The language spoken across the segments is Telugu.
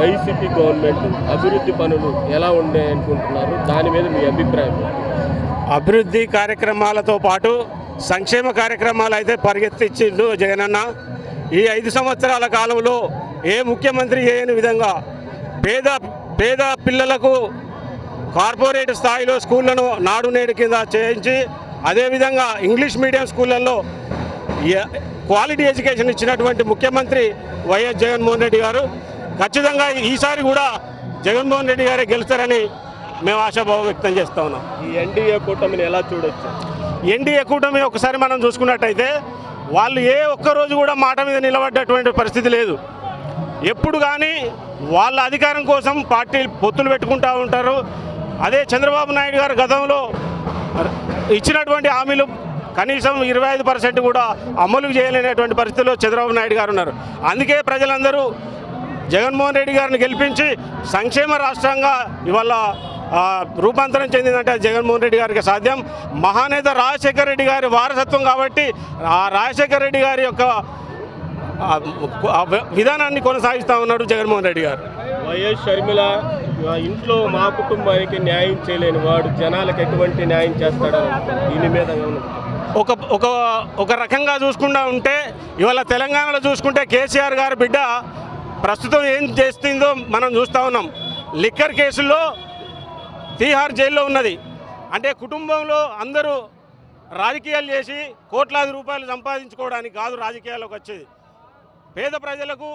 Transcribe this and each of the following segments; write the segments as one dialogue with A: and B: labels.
A: వైసీపీ గవర్నమెంట్ అభివృద్ధి పనులు ఎలా ఉండే అనుకుంటున్నారు? దాని మీద మీ అభిప్రాయం
B: అభివృద్ధి కార్యక్రమాలతో పాటు సంక్షేమ కార్యక్రమాలు అయితే పరిగెత్తించిండు జగనన్న ఈ ఐదు సంవత్సరాల కాలంలో ఏ ముఖ్యమంత్రి చేయని విధంగా పేద పేద పిల్లలకు కార్పొరేట్ స్థాయిలో స్కూళ్ళను నాడు నేడు కింద చేయించి అదేవిధంగా ఇంగ్లీష్ మీడియం స్కూళ్ళల్లో క్వాలిటీ ఎడ్యుకేషన్ ఇచ్చినటువంటి ముఖ్యమంత్రి వైఎస్ జగన్మోహన్ రెడ్డి గారు ఖచ్చితంగా ఈసారి కూడా జగన్మోహన్ రెడ్డి గారే గెలుస్తారని మేము ఆశాభావం వ్యక్తం చేస్తా ఉన్నాం.
A: ఈ ఎన్డీఏ కూటమిని ఎలా చూడొచ్చు?
B: ఎన్డీఏ కూటమి ఒకసారి మనం చూసుకున్నట్టయితే వాళ్ళు ఏ ఒక్క రోజు కూడా మాట మీద నిలబడ్డటువంటి పరిస్థితి లేదు. ఎప్పుడు కానీ వాళ్ళ అధికారం కోసం పార్టీ పొత్తులు పెట్టుకుంటూ ఉంటారు. అదే చంద్రబాబు నాయుడు గారు గతంలో ఇచ్చినటువంటి హామీలు కనీసం ఇరవై ఐదు పర్సెంట్ కూడా అమలు చేయలేనటువంటి పరిస్థితిలో చంద్రబాబు నాయుడు గారు ఉన్నారు. అందుకే ప్రజలందరూ జగన్మోహన్ రెడ్డి గారిని గెలిపించి సంక్షేమ రాష్ట్రంగా ఇవాళ రూపాంతరం చెందిందంటే అది జగన్మోహన్ రెడ్డి గారికి సాధ్యం. మహానేత రాజశేఖర రెడ్డి గారి వారసత్వం కాబట్టి ఆ రాజశేఖర రెడ్డి గారి యొక్క విధానాన్ని కొనసాగిస్తూ ఉన్నాడు జగన్మోహన్ రెడ్డి గారు.
A: వైఎస్ షర్మిల ఇంట్లో మా కుటుంబానికి న్యాయం చేయలేని వాడు జనాలకు ఎటువంటి న్యాయం అనుకుంటున్నారు. దీని మీద
B: ఒక ఒక ఒక రకంగా చూసుకుంటా ఉంటే ఇవాళ తెలంగాణలో చూసుకుంటే కేసీఆర్ గారి బిడ్డ ప్రస్తుతం ఏం చేస్తుందో మనం చూస్తూ ఉన్నాం. లిక్కర్ కేసుల్లో తీహార్ జైల్లో ఉన్నది. అంటే కుటుంబంలో అందరూ రాజకీయాలు చేసి కోట్లాది రూపాయలు సంపాదించుకోవడానికి కాదు రాజకీయాలకు వచ్చేది. పేద ప్రజలకు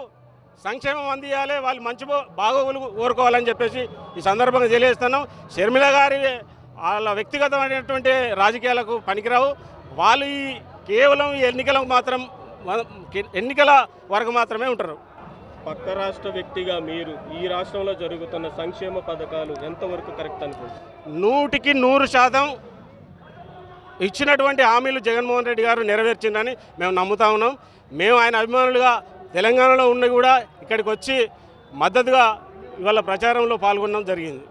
B: సంక్షేమం అందియాలి వాళ్ళు మంచి బాగోగులు కోరుకోవాలని చెప్పేసి ఈ సందర్భంగా తెలియజేస్తున్నాం. షర్మిల గారి వాళ్ళ వ్యక్తిగతమైనటువంటి రాజకీయాలకు పనికిరావు. వాళ్ళు ఈ కేవలం ఈ ఎన్నికలకు మాత్రం ఎన్నికల వరకు మాత్రమే ఉంటారు.
A: పక్క రాష్ట్ర వ్యక్తిగా మీరు ఈ రాష్ట్రంలో జరుగుతున్న సంక్షేమ పథకాలు ఎంతవరకు కరెక్ట్ అనుకుంటున్నారు?
B: నూటికి నూరు శాతం ఇచ్చినటువంటి హామీలు జగన్మోహన్ రెడ్డి గారు నెరవేర్చిందని మేము నమ్ముతా ఉన్నాం. మేము ఆయన అభిమానులుగా తెలంగాణలో ఉండి కూడా ఇక్కడికి వచ్చి మద్దతుగా ఇవాళ ప్రచారంలో పాల్గొనడం జరిగింది.